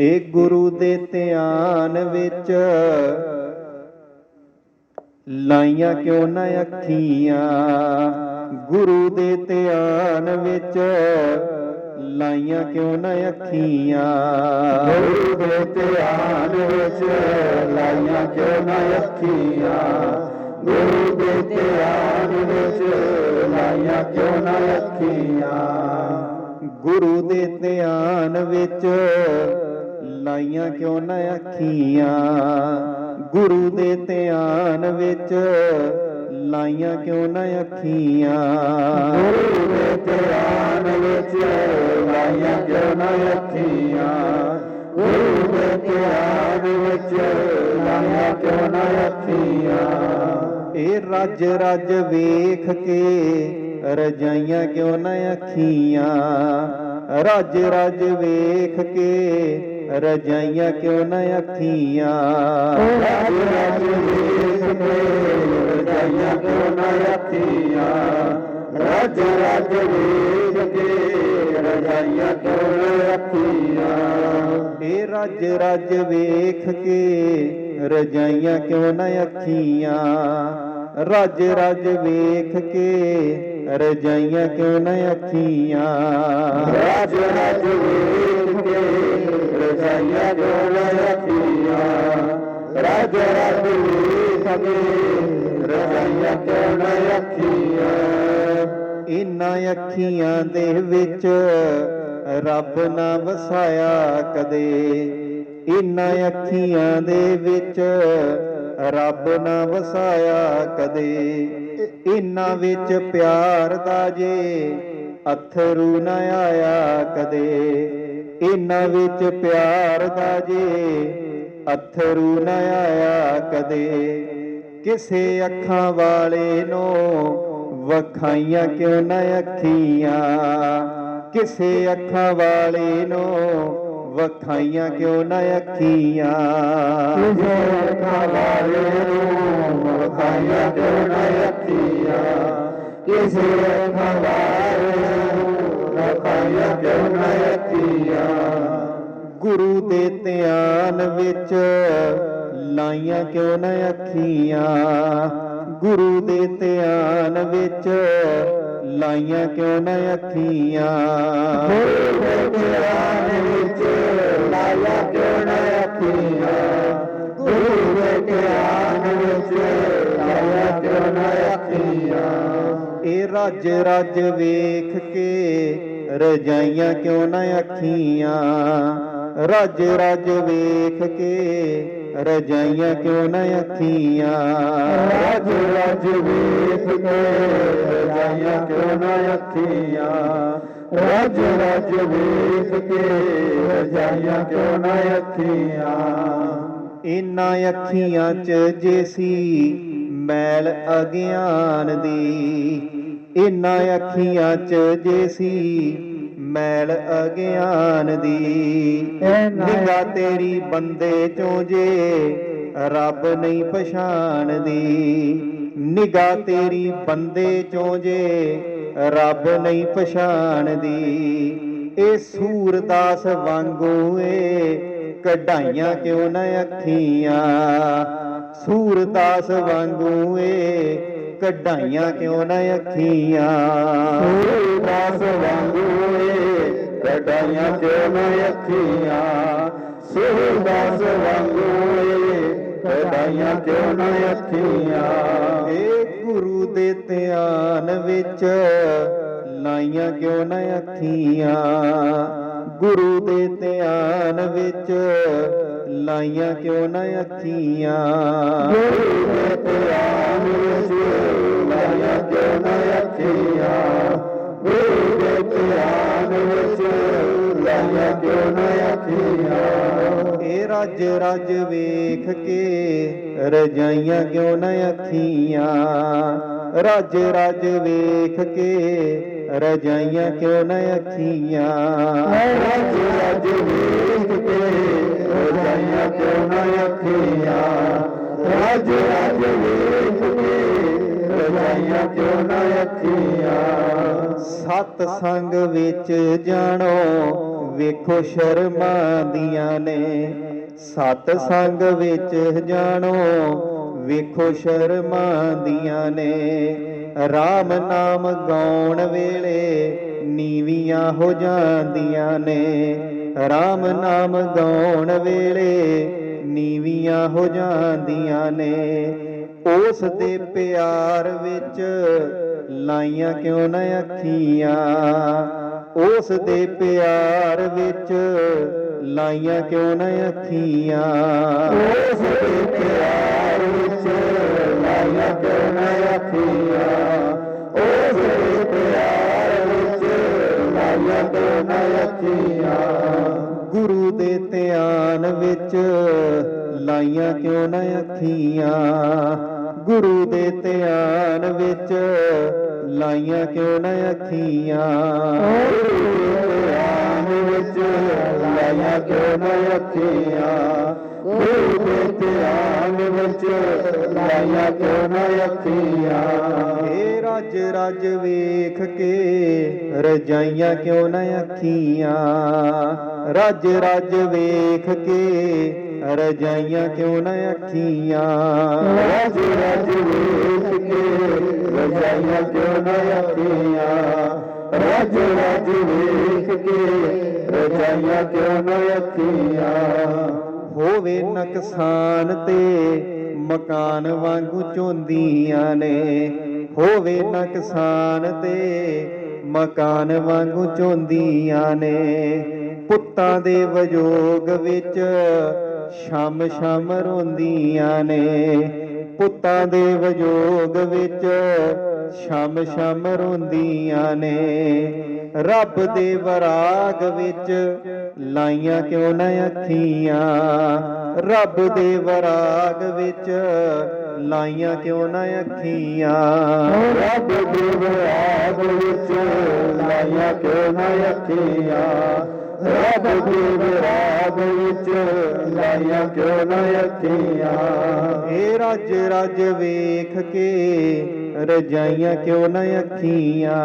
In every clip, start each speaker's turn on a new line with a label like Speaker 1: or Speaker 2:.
Speaker 1: ਇਹ ਗੁਰੂ ਦੇ ਧਿਆਨ ਵਿੱਚ। ਲਾਈਆਂ ਕਿਉਂ ਨਾ ਅੱਖੀਆਂ? ਗੁਰੂ ਦੇ ਧਿਆਨ ਵਿੱਚ। ਲਾਈਆਂ ਕਿਉਂ ਨਾ ਅੱਖੀਆਂ?
Speaker 2: ਗੁਰੂ ਦੇ ਧਿਆਨ ਵਿੱਚ। ਲਾਈਆਂ ਕਿਉਂ ਨਾ ਅੱਖੀਆਂ? ਗੁਰੂ ਦੇ ਧਿਆਨ ਵਿੱਚ। ਲਾਈਆਂ ਕਿਉਂ ਨਾ ਅੱਖੀਆਂ?
Speaker 1: ਗੁਰੂ ਦੇ ਧਿਆਨ ਵਿੱਚ। ਲਾਈਆਂ ਕਿਉਂ ਨਾ ਅੱਖੀਆਂ? ਗੁਰੂ ਦੇ ਧਿਆਨ ਵਿੱਚ ਲਾਈਆਂ ਕਿਉਂ ਨਾ ਅੱਖੀਆਂ?
Speaker 2: ਗੁਰੂ ਦੇ ਧਿਆਨ ਵਿੱਚ ਲਾਈਆਂ ਕਿਉਂ ਨਾ ਅੱਖੀਆਂ? ਗੁਰੂ ਦੇ ਧਿਆਨ ਵਿੱਚ ਲਾਈਆਂ ਕਿਉਂ ਨਾ ਅੱਖੀਆਂ?
Speaker 1: ਇਹ ਰੱਜ ਰੱਜ ਵੇਖ ਕੇ ਰਜਾਈਆਂ ਕਿਉਂ ਨਾ ਅੱਖੀਆਂ? ਰੱਜ ਰੱਜ ਵੇਖ ਕੇ ਰਜਾਈਆਂ ਕਿਉਂ ਨਾ ਅੱਖੀਆਂ?
Speaker 2: ਰੱਜ ਰੱਜ ਵੇਖ ਕੇ ਰਜਾਈਆਂ ਕਿਉਂ ਨਾ ਅੱਖੀਆਂ? ਰੱਜ ਰੱਜ ਵੇਖ ਕੇ ਰਜਾਈਆਂ ਕਿਉਂ ਨਾ ਅੱਖੀਆਂ?
Speaker 1: ਇਹ ਰੱਜ ਰੱਜ ਵੇਖ ਕੇ ਰਜਾਈਆਂ ਕਿਉਂ ਨਾ ਅੱਖੀਆਂ? ਰੱਜ ਰੱਜ ਵੇਖ ਕੇ ਰਜਾਈਆਂ ਕਿਉਂ ਨਾ ਅੱਖੀਆਂ?
Speaker 2: ਰੱਜ ਰੱਜ ਵੇਖ ਕੇ ਰਜਾਈਆਂ ਕਿਉਂ ਨਾ ਅੱਖੀਆਂ ਰੱਜ ਰੱਜ ਵੇਖ ਕੇ ਰਜਾਈਆਂ
Speaker 1: ਇਨਾਂ ਅੱਖੀਆਂ ਦੇ ਵਿੱਚ ਰੱਬ ਨਾ ਵਸਾਇਆ ਕਦੇ। ਇਨਾਂ ਅੱਖੀਆਂ ਦੇ ਵਿੱਚ ਰੱਬ ਨਾ ਵਸਾਇਆ ਕਦੇ। ਇਨਾਂ ਵਿੱਚ ਪਿਆਰ ਦਾ ਜੇ ਅਥਰੂ ਨਾ ਆਇਆ ਕਦੇ। ਇਨਾਂ ਵਿੱਚ ਪਿਆਰ ਦਾ ਜੇ ਅਥਰੂ ਨਾ ਆਇਆ ਕਦੇ। ਕਿਸੇ ਅੱਖਾਂ ਵਾਲੇ ਨੂੰ ਵਖਾਈਆਂ ਕਿਉਂ ਨਾ ਅੱਖੀਆਂ ਕਿਸੇ ਅੱਖਾਂ ਵਾਲੇ ਨੂੰ ਵਖਾਈਆਂ ਕਿਉਂ ਨਾ ਅੱਖੀਆਂ
Speaker 2: ਕਿਸੇ ਅੱਖਾਂ ਵਾਲੇ ਨੂੰ ਵਖਾਈਆਂ ਕਿਉਂ ਨਾ ਅੱਖੀਆਂ ਕਿਸੇ ਅੱਖਾਂ ਵਾਲੇ ਵਖਾਈਆਂ ਕਿਉਂ ਨਾ
Speaker 1: ਗੁਰੂ ਦੇ ਧਿਆਨ ਵਿੱਚ ਲਾਈਆਂ ਕਿਉਂ ਨਾ ਅੱਖੀਆਂ? ਗੁਰੂ ਦੇ ਧਿਆਨ ਵਿੱਚ ਲਾਈਆਂ ਕਿਉਂ ਨਾ ਅੱਖੀਆਂ?
Speaker 2: ਗੁਰੂ ਦੇ ਧਿਆਨ ਵਿੱਚ ਲਾਇਆ ਕਿਉਂ ਨਾ ਅੱਖੀਆਂ ਗੁਰੂ ਦੇ ਧਿਆਨ ਵਿੱਚ ਲਾਇਆ ਕਿਉਂ ਨਾ ਅੱਖੀਆਂ
Speaker 1: ਇਹ ਰੱਜ ਰਾਜ ਵੇਖ ਕੇ ਰਜਾਈਆਂ ਕਿਉਂ ਨਾ ਅੱਖੀਆਂ? ਰੱਜ ਰੱਜ ਵੇਖ ਕੇ ਰਜਾਈਆਂ ਕਿਉਂ ਨਾ ਅੱਖੀਆਂ?
Speaker 2: ਰੱਜ ਰੱਜ ਵੇਖ ਕੇ ਰਜਾਈਆਂ ਕਿਉਂ ਨਾ ਅੱਖੀਆਂ? ਰੱਜ ਰੱਜ ਵੇਖ ਕੇ ਰਜਾਈਆਂ ਕਿਉਂ ਨਾ ਅੱਖੀਆਂ?
Speaker 1: ਇਨਾਂ ਅੱਖੀਆਂ 'ਚ ਜੇ ਸੀ ਮੈਲ ਅਗਿਆਨ ਦੀ ਇਨਾਂ ਅੱਖੀਆਂ 'ਚ ਜੇ ਸੀ ਮੈਲ ਅਗਿਆਨ ਦੀ। ਨਿਗਾ ਤੇਰੀ ਬੰਦੇ ਚੋਂ ਜੇ ਰੱਬ ਨਹੀਂ ਪਛਾਣਦੀ ਨਿਗਾ ਤੇਰੀ ਬੰਦੇ ਚੋਂ ਜੇ ਰੱਬ ਨਹੀਂ ਪਛਾਣਦੀ ਇਹ ਸੂਰਦਾਸ ਵਾਂਗੂ ਏ ਕਢਾਈਆਂ ਕਿਉਂ ਨਾ ਅੱਖੀਆਂ? ਸੂਰਦਾਸ ਵਾਂਗੂ ਏ ਕਢਾਈਆਂ ਕਿਉਂ ਨਾ ਅੱਖੀਆਂ?
Speaker 2: ਸੂਰਦਾਸ ਵਾਂਗੂ ਏ ਕਢਾਈਆਂ ਕਿਉਂ ਨਾ ਅੱਖੀਆਂ? ਸੂਰਦਾਸ ਵਾਂਗੂ ਏ ਕਢਾਈਆਂ ਕਿਉਂ ਨਾ ਅੱਖੀਆਂ?
Speaker 1: ਏ ਗੁਰੂ ਦੇ ਧਿਆਨ ਵਿੱਚ ਲਾਈਆਂ ਕਿਉਂ ਨਾ ਅੱਖੀਆਂ? ਗੁਰੂ ਦੇ ਧਿਆਨ ਵਿੱਚ ਲਾਈਆਂ ਕਿਉਂ ਨਾ ਅੱਖੀਆਂ?
Speaker 2: ਲਾਇਆ ਕਿਉਂ ਨਾ ਅੱਖੀਆਂ
Speaker 1: ਇਹ ਰੱਜ ਰੱਜ ਵੇਖ ਕੇ ਰਜਾਈਆਂ ਕਿਉਂ ਨਾ ਅੱਖੀਆਂ? ਰੱਜ ਰੱਜ ਵੇਖ ਕੇ ਰਜਾਈਆਂ ਕਿਉਂ ਨਾ ਅੱਖੀਆਂ?
Speaker 2: ਰੱਜ ਰੱਜ ਵੇਖ ਕੇ ਰਜਾਈਆਂ ਕਿਉਂ ਨਾ ਅੱਖੀਆਂ? ਰੱਜ ਰੱਜ ਵੇਖ ਕੇ ਰਜਾਈਆਂ ਕਿਉਂ ਨਾ ਅੱਖੀਆਂ?
Speaker 1: ਸਤ ਸੰਗ ਵਿੱਚ ਜਾਣੋ ਵੇਖੋ ਸ਼ਰਮਾਂਦੀਆਂ ਨੇ। ਸਤ ਸੰਗ ਵਿੱਚ ਜਾਣੋ, ਵੇਖੋ ਸ਼ਰਮਾਂਦੀਆਂ ਨੇ। RAM ਨਾਮ ਗਾਉਣ ਵੇਲੇ ਨੀਵੀਆਂ ਹੋ ਜਾਂਦੀਆਂ ਨੇ। RAM ਨਾਮ ਗਾਉਣ ਵੇਲੇ ਨੀਵੀਆਂ ਹੋ ਜਾਂਦੀਆਂ ਨੇ। ਉਸ ਦੇ ਪਿਆਰ ਵਿੱਚ ਲਾਈਆਂ ਕਿਉਂ ਨਾ ਅੱਖੀਆਂ? ਉਸ ਦੇ ਪਿਆਰ ਵਿੱਚ ਲਾਈਆਂ ਕਿਉਂ ਨਾ ਅੱਖੀਆਂ?
Speaker 2: ਉਸ ਦੇ ਪਿਆਰ ਵਿੱਚ ਲਾਈਆਂ ਕਿਉਂ ਨਾ ਅੱਖੀਆਂ? ਉਸ ਦੇ ਪਿਆਰ ਵਿੱਚ ਲਾਈਆਂ ਕਿਉਂ ਨਾ ਅੱਖੀਆਂ?
Speaker 1: ਗੁਰੂ ਦੇ ਧਿਆਨ ਵਿੱਚ ਲਾਈਆਂ ਕਿਉਂ ਨਾ ਅੱਖੀਆਂ? ਗੁਰੂ ਦੇ ਧਿਆਨ ਵਿੱਚ ਲਾਈਆਂ ਕਿਉਂ ਨਾ ਅੱਖੀਆਂ?
Speaker 2: ਵਿੱਚ ਲਾਈਆਂ ਕਿਉਂ ਨਾ ਅੱਖੀਆਂ? ਗੁਰੂ ਦੇ ਧਿਆਨ ਵਿੱਚ ਲਾਈਆਂ ਕਿਉਂ ਨਾ ਅੱਖੀਆਂ?
Speaker 1: ਏ ਰੱਜ ਰੱਜ ਵੇਖ ਕੇ ਰਜਾਈਆਂ ਕਿਉਂ ਨਾ ਅੱਖੀਆਂ? ਰੱਜ ਰੱਜ ਵੇਖ ਕੇ ਰਜਾਈਆਂ ਕਿਉਂ ਨਾ ਅੱਖੀਆਂ?
Speaker 2: ਰਜ ਰਜ ਵੇਖ
Speaker 1: ਵਾਂਗੂ ਨੇ, ਹੋਵੇ ਕਿਸਾਨ ਤੇ ਮਕਾਨ ਵਾਂਗੂ ਚੋਂਦੀਆਂ ਨੇ। ਪੁੱਤਾਂ ਦੇ ਵਜੋਗ ਵਿੱਚ ਸ਼ਮ ਸ਼ਮ ਰੋਂਦੀਆਂ ਨੇ। ਪੁੱਤਾਂ ਦੇ ਵਜੋਗ ਵਿੱਚ ਸ਼ਮ ਸ਼ਮ ਰੋਂਦੀਆਂ ਨੇ। ਰੱਬ ਦੇ ਵਰਾਗ ਵਿੱਚ ਲਾਈਆਂ ਕਿਉਂ ਨਾ ਅੱਖੀਆਂ? ਰੱਬ ਦੇ ਵਰਾਗ ਵਿੱਚ ਲਾਈਆਂ ਕਿਉਂ ਨਾ ਅੱਖੀਆਂ?
Speaker 2: ਰੱਬ ਦੇ ਵਿਰਾਗ ਵਿੱਚ ਲਾਈਆਂ ਕਿਉਂ ਨਾ ਅੱਖੀਆਂ? ਰੱਬ ਦੇ ਵਿਰਾਗ ਵਿੱਚ ਲਾਈਆਂ ਕਿਉਂ ਨਾ ਅੱਖੀਆਂ?
Speaker 1: ਏ ਰੱਜ ਰੱਜ ਵੇਖ ਕੇ ਰਜਾਈਆਂ ਕਿਉਂ ਨਾ ਅੱਖੀਆਂ?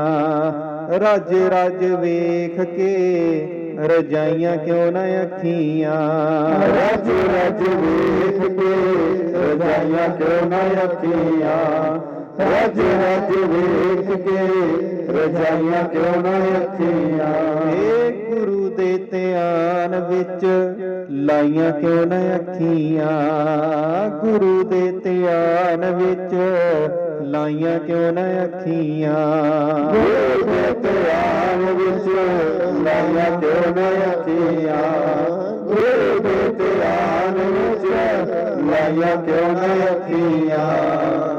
Speaker 1: ਰੱਜ ਰੱਜ ਵੇਖ ਕੇ ਰਜਾਈਆਂ ਕਿਉਂ ਨਾ ਅੱਖੀਆਂ?
Speaker 2: ਰੱਜ ਰੱਜ ਵੇਖ ਕੇ ਰਜਾਈਆਂ ਕਿਉਂ ਨਾ ਅੱਖੀਆਂ? ਰੱਜ ਰੱਜ ਵੇਖ ਕੇ ਰਜਾਈਆਂ ਕਿਉਂ ਨਾ ਅੱਖੀਆਂ?
Speaker 1: ਏ ਗੁਰੂ ਦੇ ਧਿਆਨ ਵਿੱਚ ਲਾਈਆਂ ਕਿਉਂ ਨਾ ਅੱਖੀਆਂ? ਗੁਰੂ ਦੇ ਧਿਆਨ ਵਿੱਚ ਲਾਈਆਂ ਕਿਉਂ ਨਾ ਅੱਖੀਆਂ?
Speaker 2: ਗੁਰੂ ਦੇ ਧਿਆਨ ਵਿੱਚ ਲਾਈਆਂ ਕਿਉਂ ਨਾ ਅੱਖੀਆਂ? ਗੁਰੂ ਦੇ ਧਿਆਨ ਵਿੱਚ ਲਾਈਆਂ ਕਿਉਂ ਨਾ ਅੱਖੀਆਂ?